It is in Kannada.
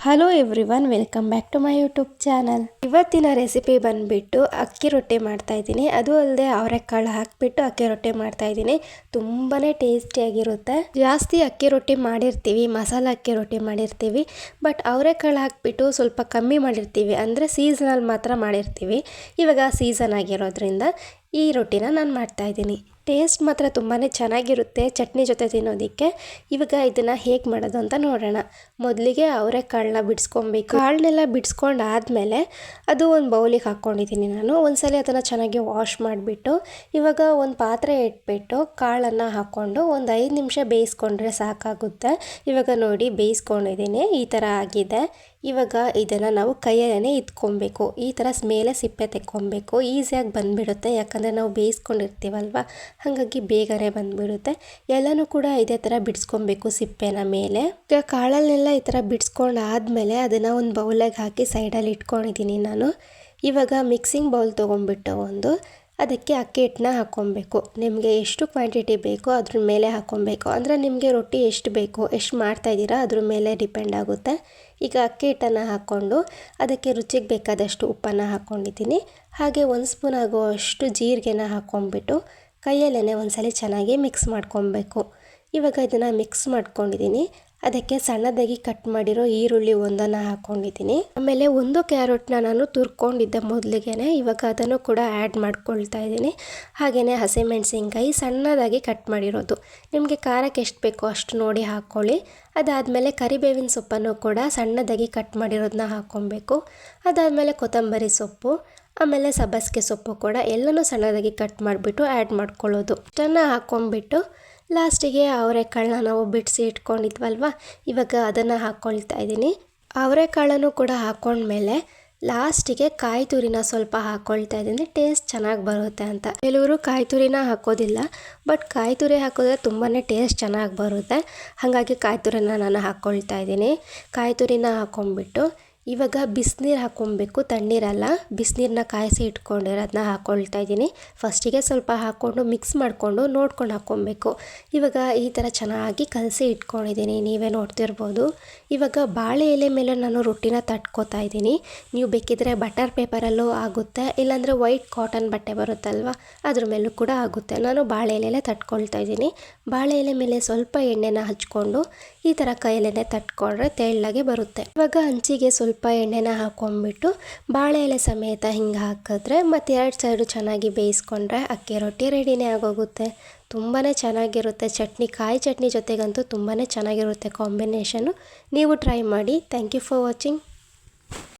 Hello everyone welcome back to my YouTube channel ಇವತ್ತಿನ ರೆಸಿಪಿ ಬಂದ್ಬಿಟ್ಟು ಅಕ್ಕಿ ರೊಟ್ಟಿ ಮಾಡ್ತಾ ಇದ್ದೀನಿ. ಅದು ಅಲ್ಲದೆ ಅವರೆಕಾಳು ಹಾಕಿಬಿಟ್ಟು ಅಕ್ಕಿ ರೊಟ್ಟಿ ಮಾಡ್ತಾ ಇದ್ದೀನಿ. ತುಂಬಾ ಟೇಸ್ಟಿಯಾಗಿರುತ್ತೆ ಜಾಸ್ತಿ ಅಕ್ಕಿ ರೊಟ್ಟಿ ಮಾಡಿರ್ತೀವಿ, ಮಸಾಲೆ ಅಕ್ಕಿ ರೊಟ್ಟಿ ಮಾಡಿರ್ತೀವಿ ಬಟ್ ಅವರೆಕಾಳು ಹಾಕಿಬಿಟ್ಟು ಸ್ವಲ್ಪ ಕಮ್ಮಿ ಮಾಡಿರ್ತೀವಿ. ಅಂದರೆ ಸೀಸನಲ್ಲಿ ಮಾತ್ರ ಮಾಡಿರ್ತೀವಿ. ಇವಾಗ ಸೀಸನ್ ಆಗಿರೋದ್ರಿಂದ ಈ ರೊಟ್ಟಿನ ನಾನು ಮಾಡ್ತಾ ಇದ್ದೀನಿ. ಟೇಸ್ಟ್ ಮಾತ್ರ ತುಂಬಾ ಚೆನ್ನಾಗಿರುತ್ತೆ ಚಟ್ನಿ ಜೊತೆ ತಿನ್ನೋದಕ್ಕೆ. ಇವಾಗ ಇದನ್ನು ಹೇಗೆ ಮಾಡೋದು ಅಂತ ನೋಡೋಣ. ಮೊದಲಿಗೆ ಅವರೆಕಾಳನ್ನ ಬಿಡಿಸ್ಕೊಬೇಕು. ಕಾಳನ್ನೆಲ್ಲ ಬಿಡಿಸ್ಕೊಂಡಾದ್ಮೇಲೆ ಅದು ಒಂದು ಬೌಲಿಗೆ ಹಾಕ್ಕೊಂಡಿದ್ದೀನಿ ನಾನು. ಒಂದ್ಸಲ ಅದನ್ನು ಚೆನ್ನಾಗಿ ವಾಶ್ ಮಾಡಿಬಿಟ್ಟು, ಇವಾಗ ಒಂದು ಪಾತ್ರೆ ಇಟ್ಬಿಟ್ಟು ಕಾಳನ್ನು ಹಾಕ್ಕೊಂಡು ಒಂದು ಐದು ನಿಮಿಷ ಬೇಯಿಸ್ಕೊಂಡ್ರೆ ಸಾಕಾಗುತ್ತೆ. ಇವಾಗ ನೋಡಿ ಬೇಯಿಸ್ಕೊಂಡಿದ್ದೀನಿ ಈ ಥರ ಆಗಿದೆ. ಇವಾಗ ಇದನ್ನು ನಾವು ಕೈಯಲ್ಲೇ ಇತ್ಕೊಬೇಕು ಈ ಥರ ಮೇಲೆ ಸಿಪ್ಪೆ ತೆಕ್ಕೊಬೇಕು. ಈಸಿಯಾಗಿ ಬಂದುಬಿಡುತ್ತೆ. ಯಾಕಂದರೆ ನಾವು ಬೇಯಿಸ್ಕೊಂಡಿರ್ತೀವಲ್ವ? ಹಾಗಾಗಿ ಬೇಗನೆ ಬಂದುಬಿಡುತ್ತೆ. ಎಲ್ಲನೂ ಕೂಡ ಇದೇ ಥರ ಬಿಡಿಸ್ಕೊಬೇಕು ಸಿಪ್ಪೆನ ಮೇಲೆ. ಈಗ ಕಾಳಲ್ಲೆಲ್ಲ ಈ ಥರ ಬಿಡಿಸ್ಕೊಂಡು ಆದಮೇಲೆ ಅದನ್ನು ಒಂದು ಬೌಲಾಗಿ ಹಾಕಿ ಸೈಡಲ್ಲಿ ಇಟ್ಕೊಂಡಿದ್ದೀನಿ ನಾನು. ಇವಾಗ ಮಿಕ್ಸಿಂಗ್ ಬೌಲ್ ತೊಗೊಂಡ್ಬಿಟ್ಟು ಒಂದು ಅದಕ್ಕೆ ಅಕ್ಕಿ ಹಿಟ್ಟನ್ನ ಹಾಕ್ಕೊಬೇಕು. ನಿಮಗೆ ಎಷ್ಟು ಕ್ವಾಂಟಿಟಿ ಬೇಕೋ ಅದ್ರ ಮೇಲೆ ಹಾಕ್ಕೊಬೇಕು. ಅಂದರೆ ನಿಮಗೆ ರೊಟ್ಟಿ ಎಷ್ಟು ಬೇಕು, ಎಷ್ಟು ಮಾಡ್ತಾ ಮಾಡ್ತಾಯಿದ್ದೀರಾ ಅದ್ರ ಮೇಲೆ ಡಿಪೆಂಡ್ ಆಗುತ್ತೆ. ಈಗ ಅಕ್ಕಿ ಹಿಟ್ಟನ್ನು ಹಾಕ್ಕೊಂಡು ಅದಕ್ಕೆ ರುಚಿಗೆ ಬೇಕಾದಷ್ಟು ಉಪ್ಪನ್ನು ಹಾಕ್ಕೊಂಡಿದ್ದೀನಿ. ಹಾಗೆ ಒಂದು ಸ್ಪೂನ್ ಆಗುವಷ್ಟು ಜೀರಿಗೆನ ಹಾಕ್ಕೊಂಡ್ಬಿಟ್ಟು ಕೈಯಲ್ಲೇ ಒಂದ್ಸಲ ಚೆನ್ನಾಗಿ ಮಿಕ್ಸ್ ಮಾಡ್ಕೊಬೇಕು. ಇವಾಗ ಇದನ್ನು ಮಿಕ್ಸ್ ಮಾಡ್ಕೊಂಡಿದ್ದೀನಿ. ಅದಕ್ಕೆ ಸಣ್ಣದಾಗಿ ಕಟ್ ಮಾಡಿರೋ ಈರುಳ್ಳಿ ಒಂದನ್ನು ಹಾಕೊಂಡಿದ್ದೀನಿ. ಆಮೇಲೆ ಒಂದು ಕ್ಯಾರೆಟ್ನ ನಾನು ತುರ್ಕೊಂಡಿದ್ದೆ ಮೊದಲಿಗೆ ಇವಾಗ ಅದನ್ನು ಕೂಡ ಆ್ಯಡ್ ಮಾಡ್ಕೊಳ್ತಾ ಇದ್ದೀನಿ. ಹಾಗೆಯೇ ಹಸಿಮೆಣಸಿನ್ಕಾಯಿ ಸಣ್ಣದಾಗಿ ಕಟ್ ಮಾಡಿರೋದು. ನಿಮಗೆ ಖಾರಕ್ಕೆ ಎಷ್ಟು ಬೇಕೋ ಅಷ್ಟು ನೋಡಿ ಹಾಕ್ಕೊಳ್ಳಿ ಅದಾದಮೇಲೆ ಕರಿಬೇವಿನ ಸೊಪ್ಪನ್ನು ಕೂಡ ಸಣ್ಣದಾಗಿ ಕಟ್ ಮಾಡಿರೋದನ್ನ ಹಾಕ್ಕೊಬೇಕು ಅದಾದಮೇಲೆ ಕೊತ್ತಂಬರಿ ಸೊಪ್ಪು, ಆಮೇಲೆ ಸಬ್ಬಸಿಗೆ ಸೊಪ್ಪು ಕೂಡ ಎಲ್ಲನೂ ಸಣ್ಣದಾಗಿ ಕಟ್ ಮಾಡಿಬಿಟ್ಟು ಆ್ಯಡ್ ಮಾಡ್ಕೊಳ್ಳೋದು. ಇಷ್ಟನ್ನು ಹಾಕ್ಕೊಂಬಿಟ್ಟು ಲಾಸ್ಟಿಗೆ ಅವರೆಕಾಳನ್ನ ನಾವು ಬಿಡಿಸಿ ಇಟ್ಕೊಂಡಿದ್ವಲ್ವ? ಇವಾಗ ಅದನ್ನು ಹಾಕ್ಕೊಳ್ತಾ ಇದ್ದೀನಿ. ಅವರೆಕಾಳನ್ನು ಕೂಡ ಹಾಕ್ಕೊಂಡ್ಮೇಲೆ ಲಾಸ್ಟಿಗೆ ಕಾಯಿ ತುರಿನ ಸ್ವಲ್ಪ ಹಾಕ್ಕೊಳ್ತಾ ಇದ್ದೀನಿ. ಟೇಸ್ಟ್ ಚೆನ್ನಾಗಿ ಬರುತ್ತೆ ಅಂತ. ಕೆಲವರು ಕಾಯಿ ತುರಿನ ಹಾಕೋದಿಲ್ಲ, ಬಟ್ ಕಾಯಿ ತುರಿ ಹಾಕಿದ್ರೆ ತುಂಬಾ ಟೇಸ್ಟ್ ಚೆನ್ನಾಗಿ ಬರುತ್ತೆ. ಹಾಗಾಗಿ ಕಾಯಿ ತುರಿನ ನಾನು ಹಾಕ್ಕೊಳ್ತಾ ಇದ್ದೀನಿ. ಕಾಯಿ ತುರಿನ ಹಾಕ್ಕೊಂಬಿಟ್ಟು ಇವಾಗ ಬಿಸಿನೀರು ಹಾಕ್ಕೊಬೇಕು, ತಣ್ಣೀರಲ್ಲ. ಬಿಸಿನೀರನ್ನ ಕಾಯಿಸಿ ಇಟ್ಕೊಂಡಿರೋದನ್ನ ಹಾಕ್ಕೊಳ್ತಾ ಇದ್ದೀನಿ. ಫಸ್ಟಿಗೆ ಸ್ವಲ್ಪ ಹಾಕ್ಕೊಂಡು ಮಿಕ್ಸ್ ಮಾಡಿಕೊಂಡು ನೋಡ್ಕೊಂಡು ಹಾಕ್ಕೊಬೇಕು. ಇವಾಗ ಈ ಥರ ಚೆನ್ನಾಗಿ ಕಲಸಿ ಇಟ್ಕೊಂಡಿದ್ದೀನಿ. ನೀವೇ ನೋಡ್ತಿರ್ಬೋದು. ಇವಾಗ ಬಾಳೆ ಎಲೆ ಮೇಲೆ ನಾನು ರೊಟ್ಟಿನ ತಟ್ಕೋತಾ ಇದ್ದೀನಿ. ನೀವು ಬೇಕಿದ್ರೆ ಬಟರ್ ಪೇಪರಲ್ಲೂ ಆಗುತ್ತೆ, ಇಲ್ಲಾಂದರೆ ವೈಟ್ ಕಾಟನ್ ಬಟ್ಟೆ ಬರುತ್ತಲ್ವ, ಅದ್ರ ಮೇಲೂ ಕೂಡ ಆಗುತ್ತೆ. ನಾನು ಬಾಳೆ ಎಲೆಯಲ್ಲೇ ತಟ್ಕೊಳ್ತಾ ಇದ್ದೀನಿ. ಬಾಳೆ ಎಲೆ ಮೇಲೆ ಸ್ವಲ್ಪ ಎಣ್ಣೆನ ಹಚ್ಕೊಂಡು ಈ ಥರ ಕೈಯಲ್ಲೇ ತಟ್ಕೊಂಡ್ರೆ ತೆಳ್ಳಗೆ ಬರುತ್ತೆ. ಇವಾಗ ಹಂಚಿಗೆ ಸ್ವಲ್ಪ ಎಣ್ಣೆನ ಹಾಕೊಂಡ್ಬಿಟ್ಟು ಬಾಳೆ ಎಲೆ ಸಮೇತ ಹಿಂಗೆ ಹಾಕಿದ್ರೆ ಮತ್ತು ಎರಡು ಸೈಡು ಚೆನ್ನಾಗಿ ಬೇಯಿಸ್ಕೊಂಡ್ರೆ ಅಕ್ಕಿ ರೊಟ್ಟಿ ರೆಡಿನೇ ಆಗೋಗುತ್ತೆ. ತುಂಬಾ ಚೆನ್ನಾಗಿರುತ್ತೆ. ಚಟ್ನಿ, ಕಾಯಿ ಚಟ್ನಿ ಜೊತೆಗಂತೂ ತುಂಬಾ ಚೆನ್ನಾಗಿರುತ್ತೆ ಕಾಂಬಿನೇಷನು. ನೀವು ಟ್ರೈ ಮಾಡಿ. Thank you for watching